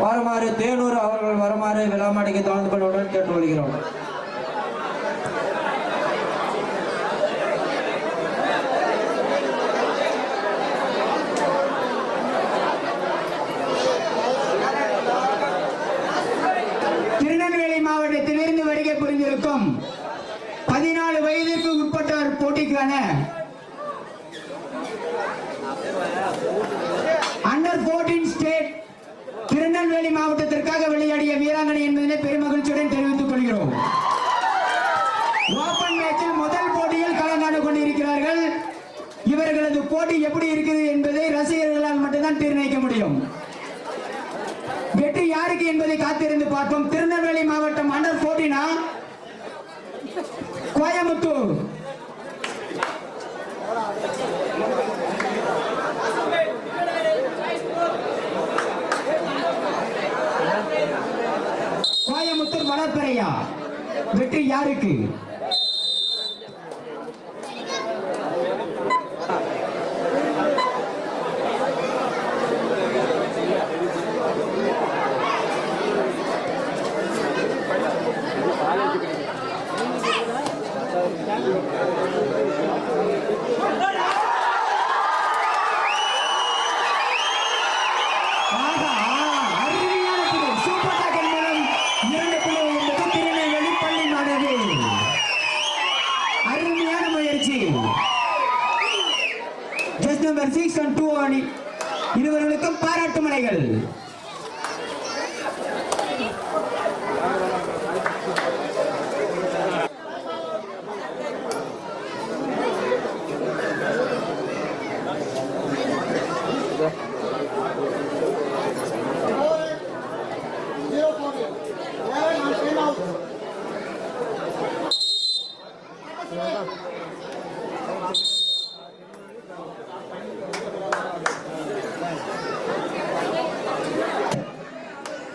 வருமாறு தேனூர் அவர்கள் வருமாறு விழாமாடிக்கு தாழ்ந்து கொள்வதுடன் கேட்டுக்கொள்கிறோம் திருநெல்வேலி மாவட்டத்திலிருந்து வருகை புரிந்திருக்கும் பதினாலு வயதிற்கு உட்பட்டவர் போட்டிக்கான திருநெல்வேலி மாவட்டத்திற்காக விளையாடிய வீராங்கனை என்பதனை பெருமகிழ்ச்சியுடன் தெரிவித்துக் கொள்கிறோம். ஓபன் மேட்சில் முதல் போட்டியில் கலந்தாண்டு கொண்டிருக்கிறார்கள். இவர்களது போட்டி எப்படி இருக்குது என்பதை ரசிகர்களால் மட்டும்தான் நிர்ணயிக்க முடியும். வெற்றி யாருக்கு என்பதை காத்திருந்து பார்ப்போம். திருநெல்வேலி மாவட்டம் அண்டர் போட்டினா கோயம்புத்தூர் கோயம்புத்தூர் வளர்ப்பறையா வெற்றி யாருக்கு ஆஹா, சிக்ஸ் இருவர்களுக்கும் பாராட்டு மலைகள்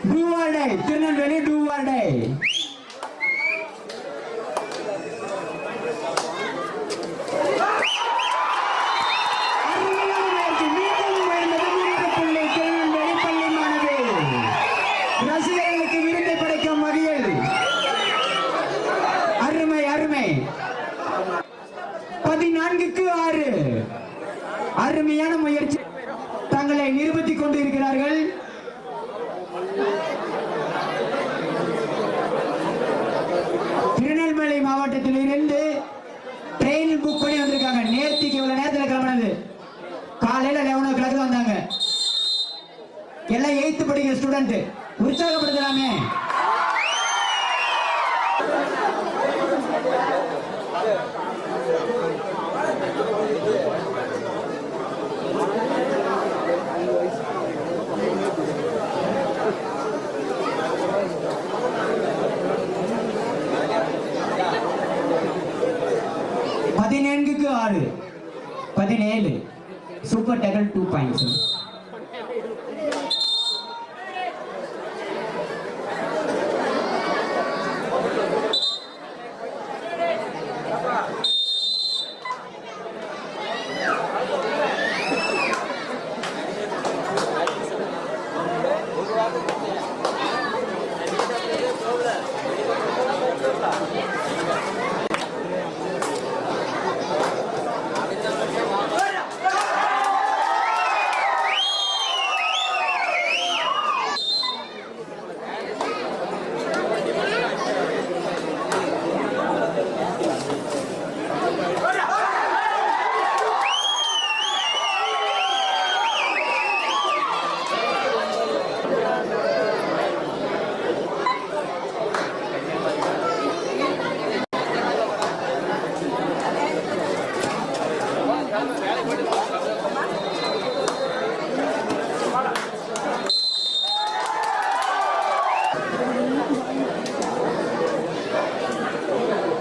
டூவார்டை திருநெல்வேலி டூவார்டை அருமையான முயற்சி. மீண்டும் உயர்ந்தது மூன்று புள்ளி திருநெல்வேலி பள்ளி மாணவி. ரசிகர்களுக்கு விருந்தை படைக்கும் வகையில். அருமை அருமை. பதினான்குக்கு ஆறு. அருமையான முயற்சி. தங்களை நிரூபித்துக் கொண்டிருக்கிறார்கள். எல்லாம் எயித்து படிக்கிற ஸ்டூடெண்ட் உற்சாகப்படுத்தலாமே. பதினேழுக்கு ஆறு. பதினேழு. சூப்பர் டெகல் டூ பாயிண்ட்ஸ்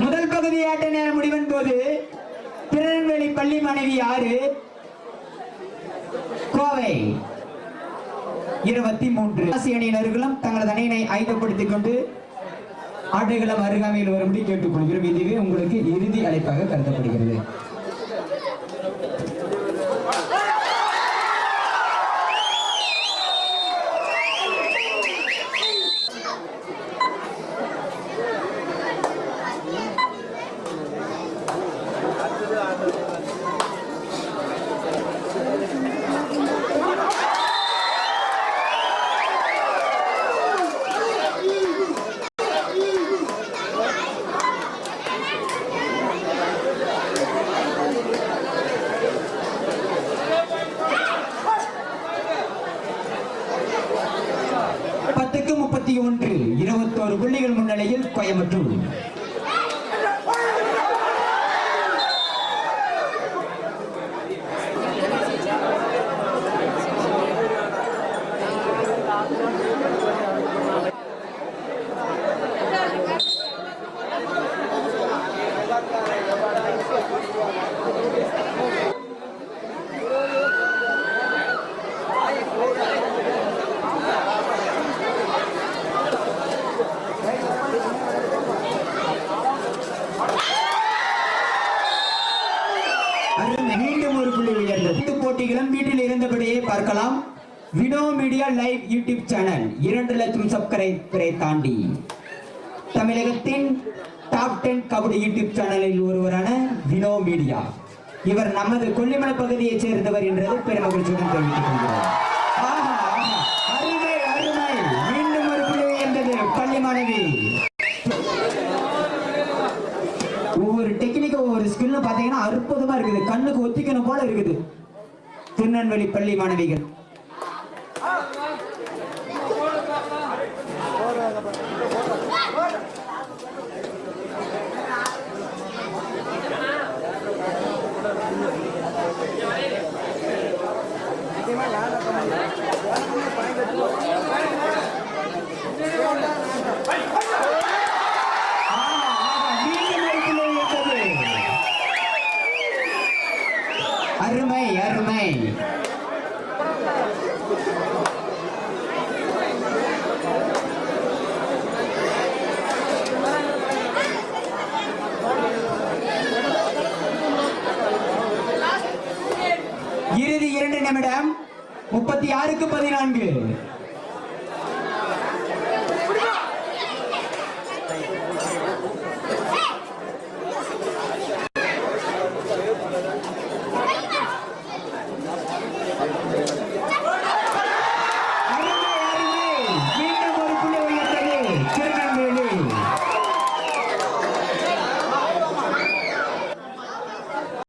முதல் பகுதி ஆட்ட நேர முடிவின் போது திருநெல்வேலி பள்ளி மாணவி ஆறு கோவை இருபத்தி மூன்று ஆசிய அணியினர்களும் தங்களது அணியினை ஆயுதப்படுத்திக் கொண்டு ஆடுகளம் அருகாமையில் வரும்படி கேட்டுக்கொள்கிறோம். இதுவே உங்களுக்கு இறுதி அழைப்பாக கருதப்படுகிறது. இருபத்தி ஒன்று இருபத்தோரு புள்ளிகள் முன்னிலையில் கோயம்புத்தூர் அருமை. மீண்டும் ஒரு புள்ளி உயர்ந்தது இந்த போட்டிகளும் வீட்டில் இருந்தபடியே பார்க்கலாம். Vido media live YouTube channel இரண்டு லட்சம் சப்ஸ்கிரைபரை தாண்டி. தமிழகத்தின் டாப் டென் கபடி யூடியூப் சேனலில் ஒருவரான வினோ மீடியா இவர் நமது கொல்லிமலை பகுதியைச் சேர்ந்தவர் என்றது பெருமகிழ்ச்சியுடன் தெரிவித்துக் கொள்கிறார் அருமை அருமை. மீண்டும் ஒரு புள்ளி உயர்ந்தது பள்ளி மாணவி ஒவ்வொரு டெக்னிக்கு ஒவ்வொரு ஸ்கில்லும் பார்த்தீங்கன்னா அற்புதமா இருக்குது. கண்ணுக்கு ஒத்திக்கணும் போல இருக்குது. திருநெல்வேலி பள்ளி மாணவிகள் ஆஹா, ஆஹா, மீண்டும் ஒரு புள்ளி உயர்ந்தது. அருமை அருமை. இறுதி இரண்டு நிமிடம் முப்பத்தி ஆறுக்கு பதினான்கு.